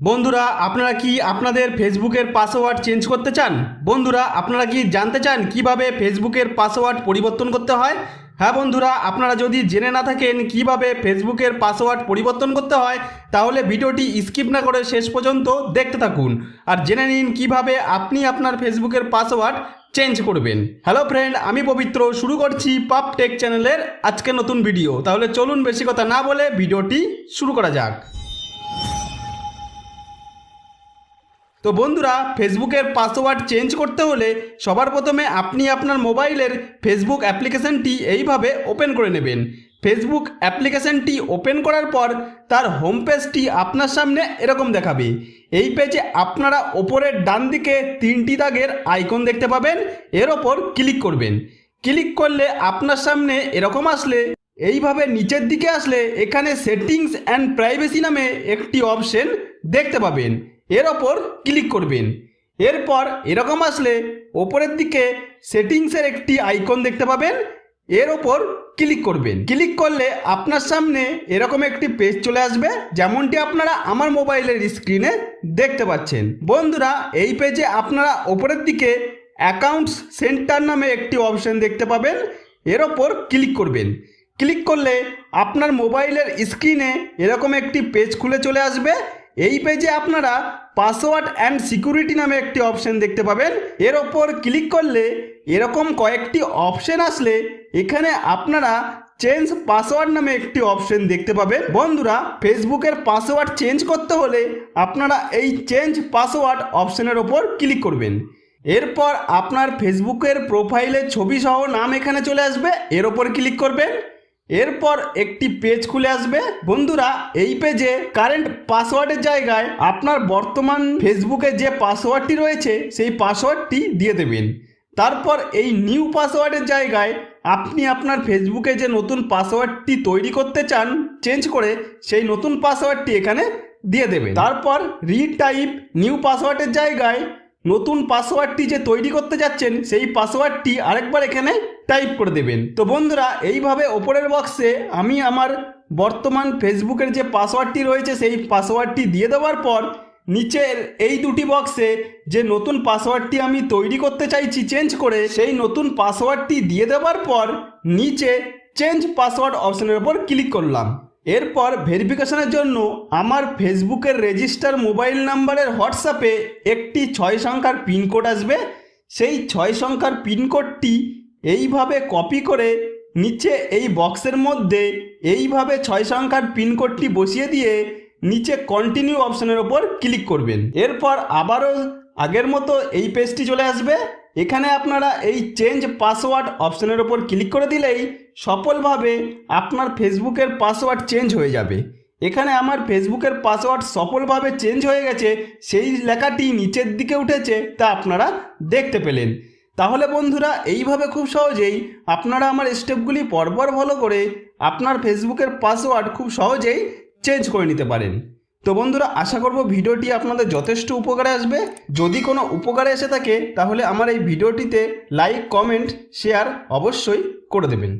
বন্ধুরা, আপনারা কি আপনাদের ফেসবুকের পাসওয়ার্ড চেঞ্জ করতে চান? বন্ধুরা, আপনারা কি জানতে চান কীভাবে ফেসবুকের পাসওয়ার্ড পরিবর্তন করতে হয়? হ্যাঁ বন্ধুরা, আপনারা যদি জেনে না থাকেন কীভাবে ফেসবুকের পাসওয়ার্ড পরিবর্তন করতে হয়, তাহলে ভিডিওটি স্কিপ না করে শেষ পর্যন্ত দেখতে থাকুন। আর জেনে নিন কীভাবে আপনি আপনার ফেসবুকের পাসওয়ার্ড চেঞ্জ করবেন। হ্যালো ফ্রেন্ড, আমি পবিত্র। শুরু করছি পাপ টেক চ্যানেলের আজকে নতুন ভিডিও। তাহলে চলুন বেশি কথা না বলে ভিডিওটি শুরু করা যাক। তো বন্ধুরা, ফেসবুকের পাসওয়ার্ড চেঞ্জ করতে হলে সবার প্রথমে আপনি আপনার মোবাইলের ফেসবুক অ্যাপ্লিকেশনটি এইভাবে ওপেন করে নেবেন। ফেসবুক অ্যাপ্লিকেশনটি ওপেন করার পর তার হোম পেজটি আপনার সামনে এরকম দেখাবে। এই পেজে আপনারা ওপরের ডান দিকে তিনটি দাগের আইকন দেখতে পাবেন, এর ওপর ক্লিক করবেন। ক্লিক করলে আপনার সামনে এরকম আসলে, এইভাবে নিচের দিকে আসলে এখানে সেটিংস অ্যান্ড প্রাইভেসি নামে একটি অপশন দেখতে পাবেন। এর ওপর ক্লিক করবেন। এরপর এরকম আসলে ওপরের দিকে সেটিংসের একটি আইকন দেখতে পাবেন। এর ওপর ক্লিক করবেন। ক্লিক করলে আপনার সামনে এরকম একটি পেজ চলে আসবে, যেমনটি আপনারা আমার মোবাইলের স্ক্রিনে দেখতে পাচ্ছেন। বন্ধুরা, এই পেজে আপনারা ওপরের দিকে অ্যাকাউন্টস সেন্টার নামে একটি অপশন দেখতে পাবেন। এর ওপর ক্লিক করবেন। ক্লিক করলে আপনার মোবাইলের স্ক্রিনে এরকম একটি পেজ খুলে চলে আসবে। এই পেজে আপনারা পাসওয়ার্ড অ্যান্ড সিকিউরিটি নামে একটি অপশন দেখতে পাবেন। এর ওপর ক্লিক করলে এরকম কয়েকটি অপশন আসলে এখানে আপনারা চেঞ্জ পাসওয়ার্ড নামে একটি অপশন দেখতে পাবেন। বন্ধুরা ফেসবুকের পাসওয়ার্ড চেঞ্জ করতে হলে আপনারা এই চেঞ্জ পাসওয়ার্ড অপশনের ওপর ক্লিক করবেন। এরপর আপনার ফেসবুকের প্রোফাইলের ছবি সহ নাম এখানে চলে আসবে। এর ওপর ক্লিক করবেন। এরপর একটি পেজ খুলে আসবে। বন্ধুরা, এই পেজে কারেন্ট পাসওয়ার্ডের জায়গায় আপনার বর্তমান ফেসবুকে যে পাসওয়ার্ডটি রয়েছে, সেই পাসওয়ার্ডটি দিয়ে দেবেন। তারপর এই নিউ পাসওয়ার্ডের জায়গায় আপনি আপনার ফেসবুকে যে নতুন পাসওয়ার্ডটি তৈরি করতে চান চেঞ্জ করে সেই নতুন পাসওয়ার্ডটি এখানে দিয়ে দেবেন। তারপর রিটাইপ নিউ পাসওয়ার্ডের জায়গায় নতুন পাসওয়ার্ডটি যে তৈরি করতে যাচ্ছেন, সেই পাসওয়ার্ডটি আরেকবার এখানে টাইপ করে দেবেন। তো বন্ধুরা, এইভাবে ওপরের বক্সে আমি আমার বর্তমান ফেসবুকের যে পাসওয়ার্ডটি রয়েছে, সেই পাসওয়ার্ডটি দিয়ে দেওয়ার পর, নিচের এই দুটি বক্সে যে নতুন পাসওয়ার্ডটি আমি তৈরি করতে চাইছি চেঞ্জ করে, সেই নতুন পাসওয়ার্ডটি দিয়ে দেওয়ার পর, নিচে চেঞ্জ পাসওয়ার্ড অপশনের উপর ক্লিক করলাম। এরপর ভেরিফিকেশনের জন্য আমার ফেসবুকের রেজিস্টার মোবাইল নাম্বারের হোয়াটসঅ্যাপে একটি ছয় সংখ্যার পিনকোড আসবে। সেই ছয় সংখ্যার পিনকোডটি এইভাবে কপি করে নিচে এই বক্সের মধ্যে এইভাবে ছয় সংখ্যার পিনকোডটি বসিয়ে দিয়ে নিচে কন্টিনিউ অপশনের ওপর ক্লিক করবেন। এরপর আবারও আগের মতো এই পেজটি চলে আসবে। এখানে আপনারা এই চেঞ্জ পাসওয়ার্ড অপশনের ওপর ক্লিক করে দিলেই সফলভাবে আপনার ফেসবুকের পাসওয়ার্ড চেঞ্জ হয়ে যাবে। এখানে আমার ফেসবুকের পাসওয়ার্ড সফলভাবে চেঞ্জ হয়ে গেছে, সেই লেখাটি নিচের দিকে উঠেছে, তা আপনারা দেখতে পেলেন। তাহলে বন্ধুরা, এইভাবে খুব সহজেই আপনারা আমার স্টেপগুলি পরপর ফলো করে আপনার ফেসবুকের পাসওয়ার্ড খুব সহজেই চেঞ্জ করে নিতে পারেন। তো বন্ধুরা, আশা করব ভিডিওটি আপনাদের যথেষ্ট উপকারে আসবে। যদি কোনো উপকারে এসে থাকে, তাহলে আমার এই ভিডিওটিতে লাইক, কমেন্ট, শেয়ার অবশ্যই করে দেবেন।